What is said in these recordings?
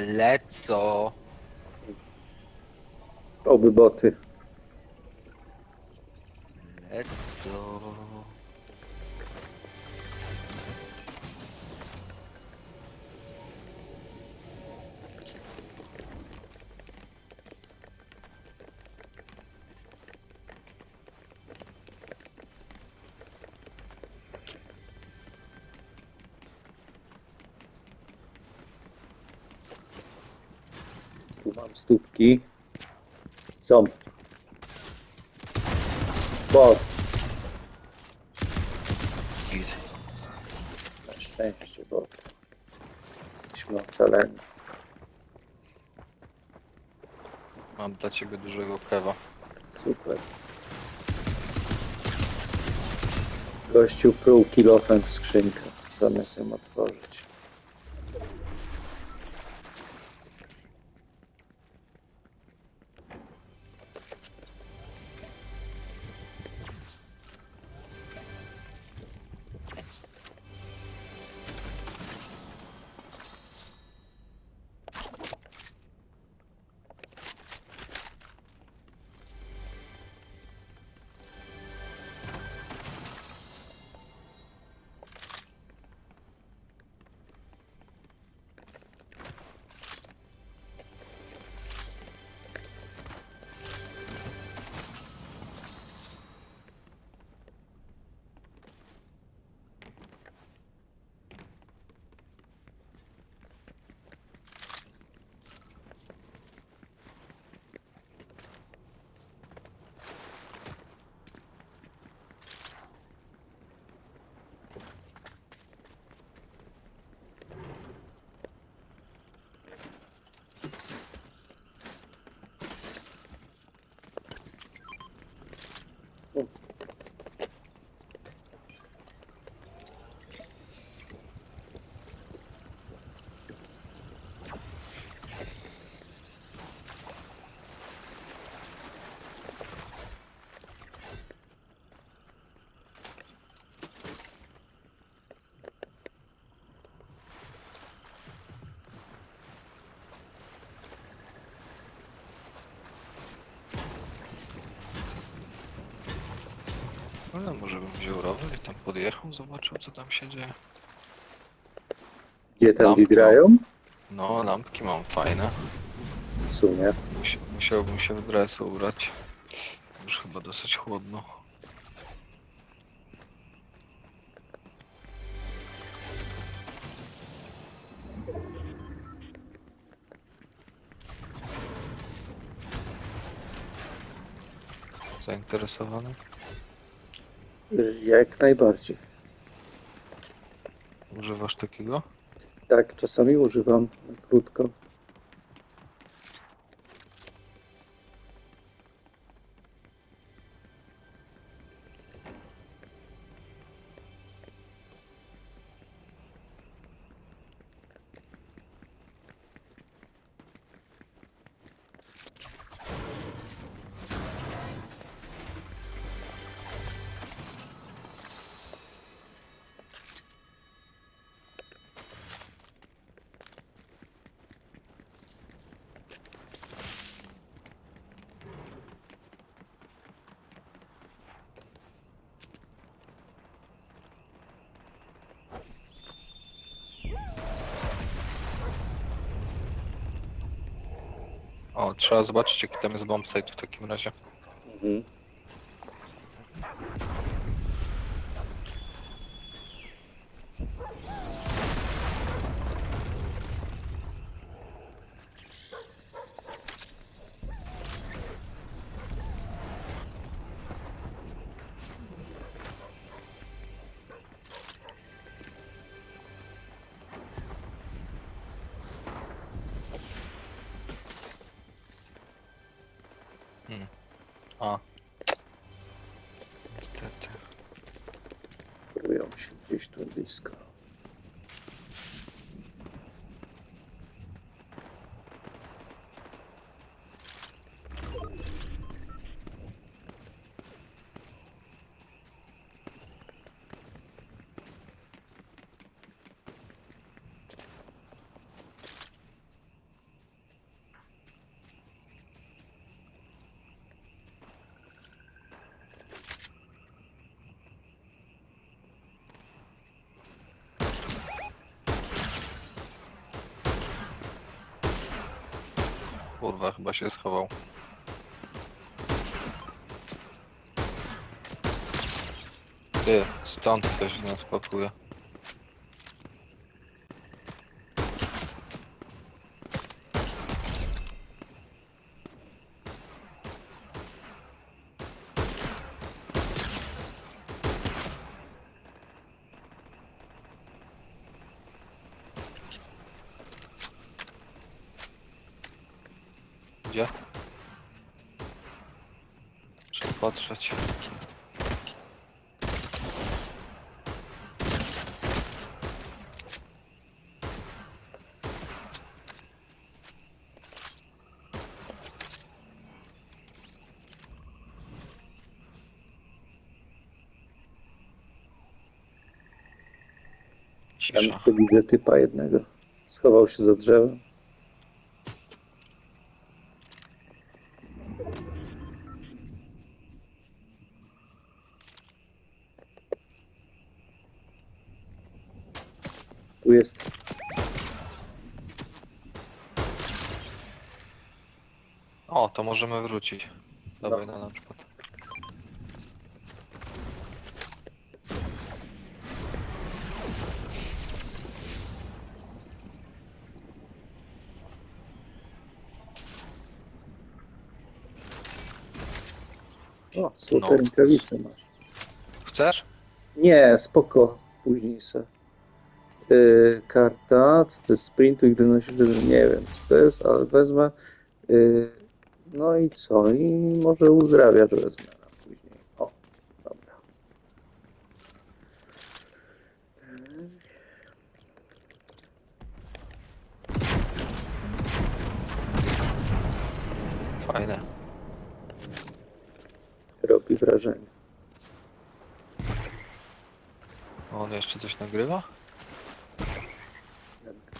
Lecą. Oby boty. Stópki. Są. Bot. Easy. Na szczęście bot. Jesteśmy ocaleni. Mam dla ciebie dużego kewa. Super. Gościu pruł kilofem w skrzynkę, zamiast ją otworzyć. Ale może bym wziął rower i tam podjechał, zobaczył co tam się dzieje. Gdzie tam Lampki. grają? No, lampki mam fajne. W sumie. Musi, musiałbym się w dresy ubrać. Już chyba dosyć chłodno. Zainteresowany? Jak najbardziej. Używasz takiego? Tak, czasami używam krótko. Trzeba zobaczyć jaki tam jest bombsite w takim razie. Mhm. Kurwa, chyba się schował. Ty, stąd ktoś nas pakuje. Gdzie? Trzeba patrzeć. Tam Cisza. jeszcze widzę typa jednego. Schował się za drzewem. Tu jest. O, to możemy wrócić. Dawaj na launchpad. O, złote No. rękawice masz. Chcesz? Nie, spoko. Później se. Yy, karta, co to jest sprintu, gdy nosisz, nie wiem co to jest, ale wezmę. Yy, no i co? I może uzdrawiacz wezmę na później. O, dobra. Fajne. Robi wrażenie. On jeszcze coś nagrywa?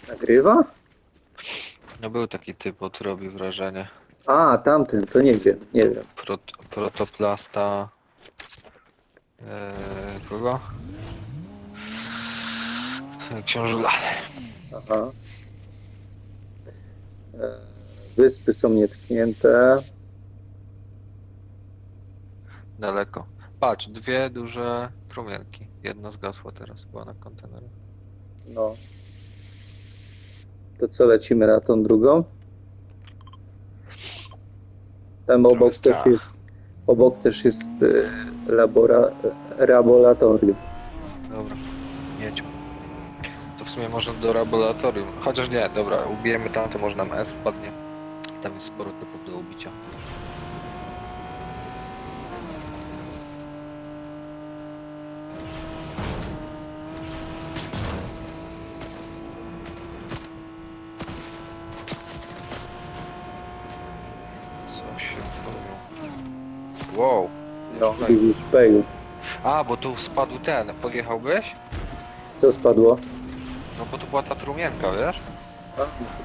Nagrywa? No był taki typ, od robi wrażenie. A, tamten, to nie wiem, nie wiem. Prot protoplasta. Eee, kogo? Książula. Aha. E, Wyspy są nietknięte. Daleko. Patrz, dwie duże trumienki. Jedna zgasła teraz, była na kontenerach. No. To co, lecimy na tą drugą? Tam obok też jest, obok też jest e, labora, laboratorium. Dobra, jedźmy. To w sumie można do laboratorium. Chociaż nie, dobra, ubijemy tam, to może nam S wpadnie. Tam jest sporo typów do ubicia. Duży szpeju. A, bo tu spadł ten. Podjechałbyś? Co spadło? No bo to była ta trumienka, wiesz?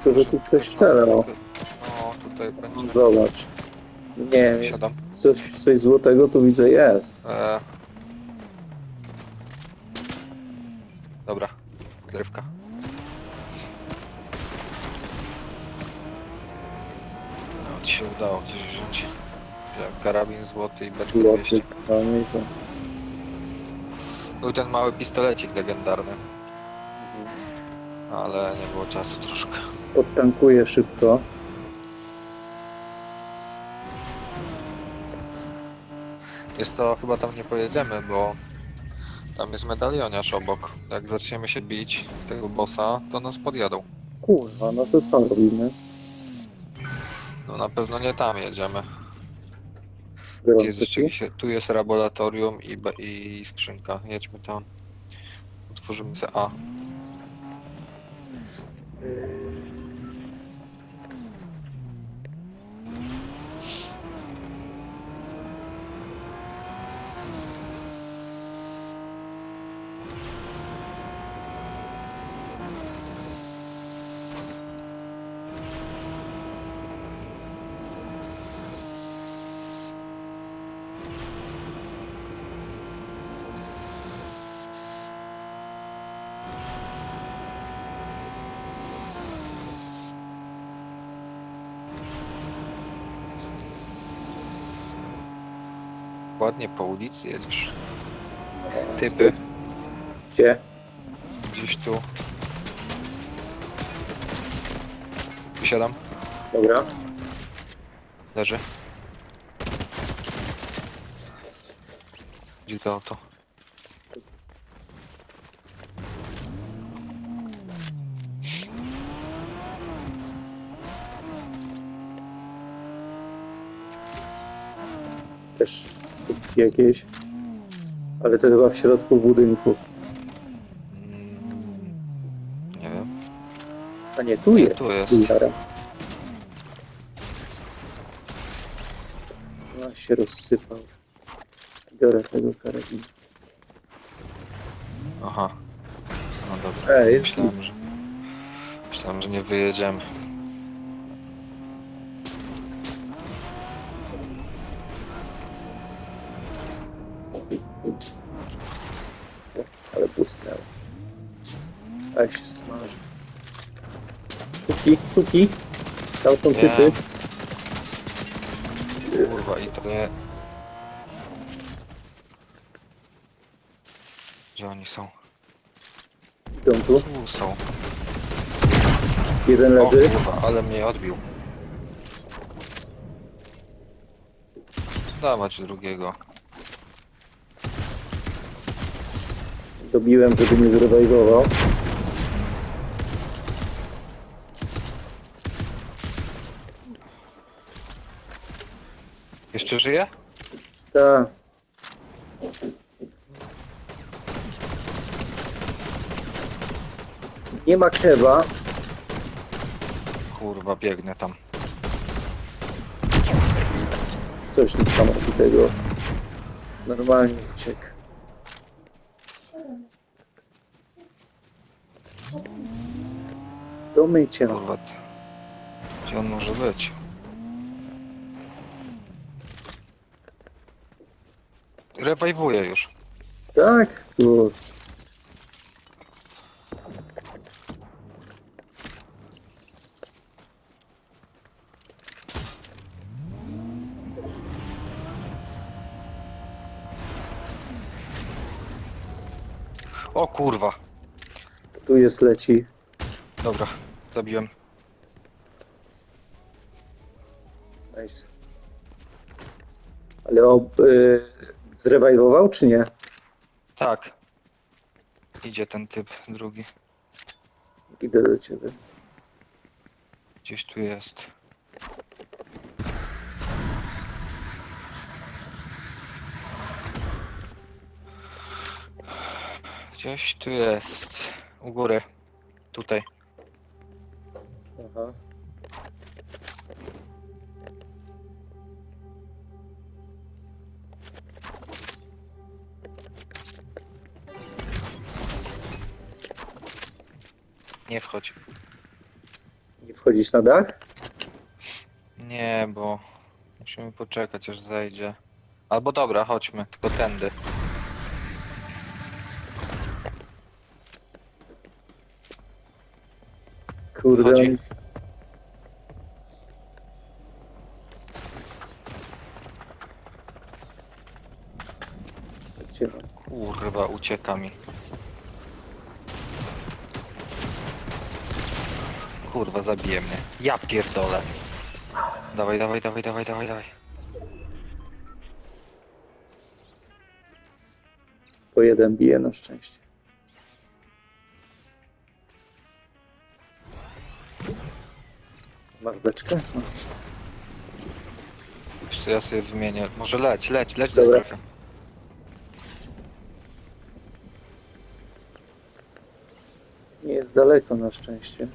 To, że tu ktoś strzelał. No, tutaj będzie. Zobacz. Nie wiem, jest Siadam. coś, coś złotego tu widzę jest. E... Dobra, zrywka. No, ci się udało coś wziąć. Karabin złoty i beczkę 200. Złoty. No, nieźle. Był ten mały pistolecik legendarny, ale nie było czasu troszkę. Odtankuję szybko. Wiesz co, chyba tam nie pojedziemy, bo tam jest medalioniarz obok. Jak zaczniemy się bić tego bossa, to nas podjadą. Kurwa, no to co robimy? No na pewno nie tam jedziemy. Tu Gorący jest, jeszcze tu? jest laboratorium i, i skrzynka. Jedźmy tam. Otworzymy se A. ładnie po ulicy jedziesz. Typy Gdzie? gdzieś tu. Wysiadam, Dobra. leży. Gdzie to auto? Też stópki jakieś. Ale to chyba w środku budynku. Nie wiem. A nie, tu jest. tu jest. Jara. No się rozsypał. Biorę tego karabinu. Aha. No dobra. E, jest Myślałem, że... Myślałem, że nie wyjedziemy. Ale się smaży. Suki, suki. Tam są typy. Kurwa, i to nie... Gdzie oni są? Idą tu. Tu są. Jeden O leży. kurwa, ale mnie odbił. Dawać drugiego. Dobiłem, żeby nie zrewajwował. Jeszcze żyje? Tak. Nie ma krzewa. Kurwa, biegnę tam. Coś niesamowitego. Normalnie uciekł. Do mycia. Kurwa, gdzie on może być? Rewajwuję już. Tak? Tu. O kurwa. Tu jest leci. Dobra, zabiłem. Nice. Ale ob, y, zrewajwował czy nie? Tak. Idzie ten typ drugi. Idę do ciebie. Gdzieś tu jest. Gdzieś tu jest. U góry. Tutaj. Aha. Nie wchodź. Nie wchodzić na dach? Nie, bo musimy poczekać aż zejdzie. Albo dobra, chodźmy, tylko tędy. Kurde, Wchodzi. oni... Gdzie on? Kurwa, ucieka mi. Kurwa, zabije mnie. Ja pierdolę. Dawaj, dawaj, dawaj, dawaj, dawaj, dawaj. Po jeden bije na szczęście. Masz beczkę? Masz. Jeszcze ja sobie wymienię. Może leć, leć, leć do Dobra. strefy. Nie jest daleko na szczęście.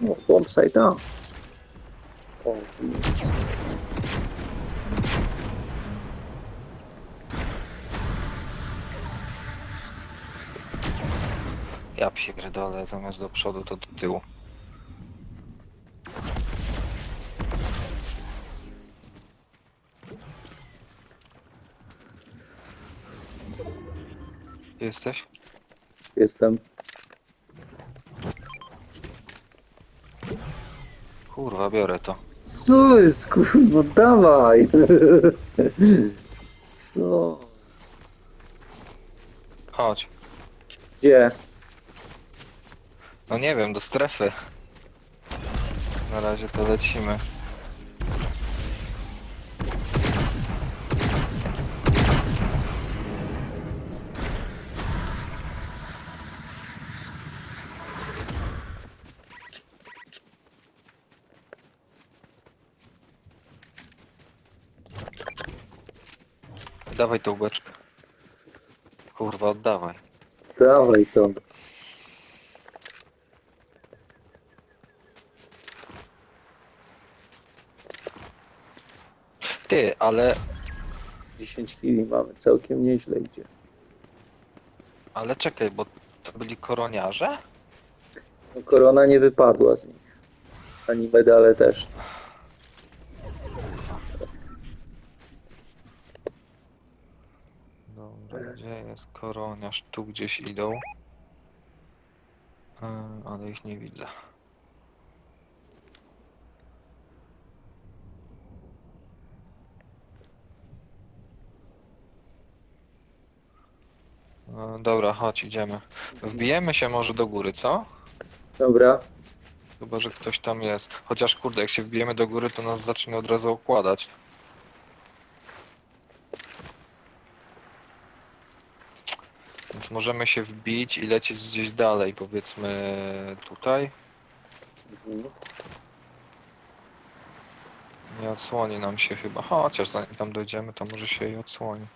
No, bombsite down. O, tu jest. Ja pierdolę, zamiast do przodu to do tyłu. Jesteś? Jestem. Kurwa, biorę to. Co jest, kurwa, dawaj! Co? Chodź. Gdzie? No nie wiem, do strefy. Na razie to lecimy. Dawaj tą beczkę. Kurwa, oddawaj. Dawaj to. Ty, ale 10 kili mamy, całkiem nieźle idzie. Ale czekaj, bo to byli koroniarze? No, korona nie wypadła z nich. Ani medale też. Dobra, gdzie jest koroniarz? Tu gdzieś idą. Yy, ale ich nie widzę. Yy, Dobra, chodź, idziemy. Wbijemy się może do góry, co? Dobra, Chyba, że ktoś tam jest. Chociaż kurde, jak się wbijemy do góry, to nas zacznie od razu okładać. Więc możemy się wbić i lecieć gdzieś dalej, powiedzmy tutaj. Nie odsłoni nam się chyba. Chociaż zanim tam dojdziemy, to może się i odsłoni.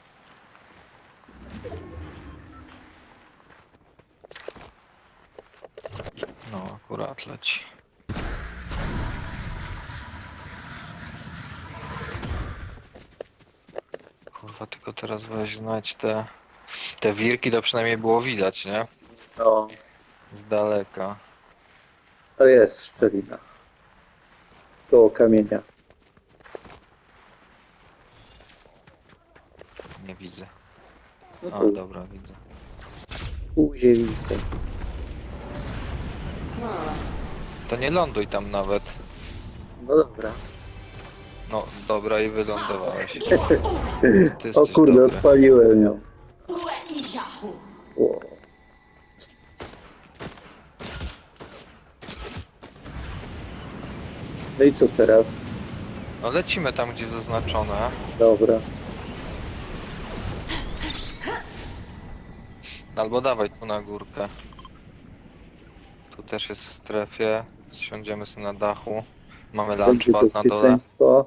No, akurat leci. Kurwa, tylko teraz weź znajdź te... Te wirki to przynajmniej było widać, nie? no, Z daleka. to jest szczelina. Koło kamienia. Nie widzę. No A, tu, dobra, widzę. półziewice. To nie ląduj tam nawet. No dobra. No, dobra i wylądowałeś. Ty O jesteś kurde, dobry. odpaliłem ją. No i co teraz? No lecimy tam, gdzie zaznaczone. Dobra. Albo dawaj tu na górkę. Tu też jest w strefie. Siądziemy sobie na dachu. Mamy lunchpad na dole. bezpieczeństwo.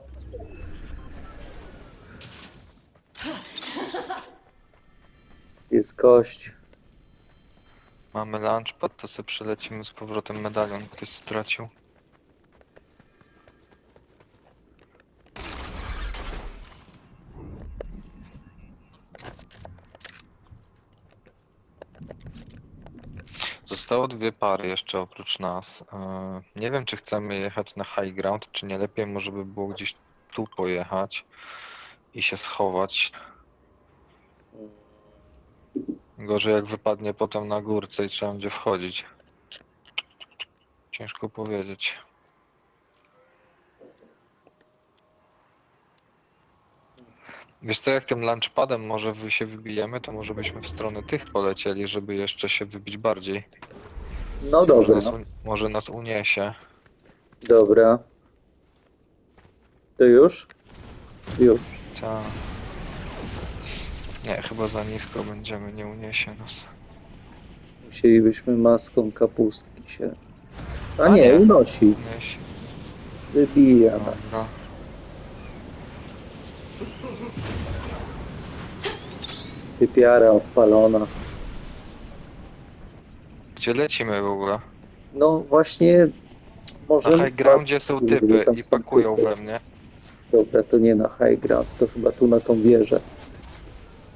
Jest kość. Mamy lunchpad, to sobie przelecimy z powrotem medalion. Ktoś stracił. Zostało dwie pary jeszcze oprócz nas. Eee, Nie wiem, czy chcemy jechać na high ground, czy nie lepiej może by było gdzieś tu pojechać i się schować. Gorzej jak wypadnie potem na górce i trzeba będzie wchodzić. Ciężko powiedzieć. Wiesz co, jak tym launchpadem może wy się wybijemy, to może byśmy w stronę tych polecieli, żeby jeszcze się wybić bardziej. No Może nas, un- może nas uniesie. dobra. To już? Już. Ta. Nie, chyba za nisko będziemy, nie uniesie nas. Musielibyśmy maską kapustki się. A, A nie, nie. unosi. Uniesie. Wybija Dobra. nas. Typiara odpalona. Gdzie lecimy w ogóle? No właśnie, może. Na high groundzie są Kurde, typy i są pakują typy. we mnie. Dobra, to nie na high ground, to chyba tu na tą wieżę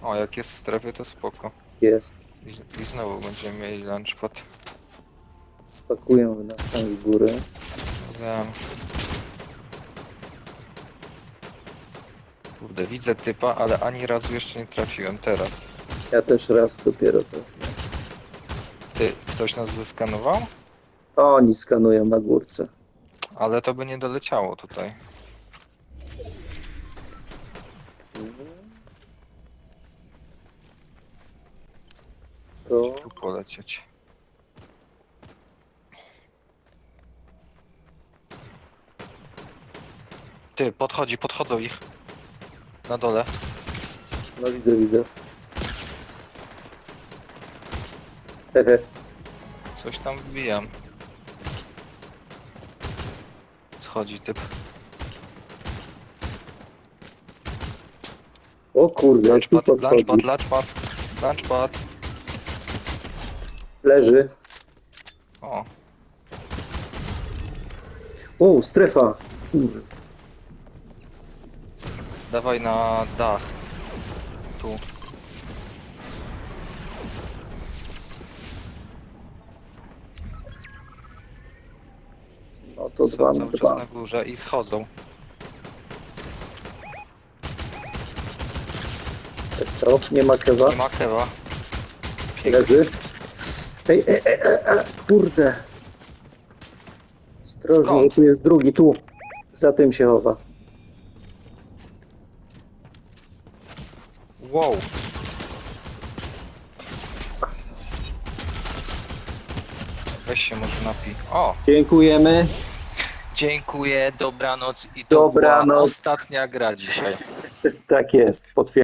O, jak jest w strefie, to spoko. jest. I, z- i znowu będziemy mieli lunchpad. Pakują nas tam z góry. Wiem. Kurde, widzę typa, ale ani razu jeszcze nie trafiłem teraz. Ja też raz dopiero to. Ty, ktoś nas zeskanował? O, oni skanują na górce. Ale to by nie doleciało tutaj. To Tu polecieć. Ty, podchodzi, podchodzą ich. Na dole. No widzę, widzę. Hehe. Coś tam wbijam. Schodzi typ. O kurde, jak tu Lunchpad, podchodzi. lunchpad, lunchpad. Lunchpad. Leży. O, O, strefa. Kurde. dawaj na dach. Tu. No to Są dwa na cały czas dwa. na górze i schodzą. Jest to. Nie ma kewa. Nie ma kewa. Leży. Ej, ej, ej, ej, ej, kurde. Ostrożnie, Skąd? tu jest drugi, tu. Za tym się chowa. Wow. Weź się może napij. O, Dziękujemy. dziękuję, dobranoc i to Dobranoc. była ostatnia gra dzisiaj. Tak jest, potwierdzam.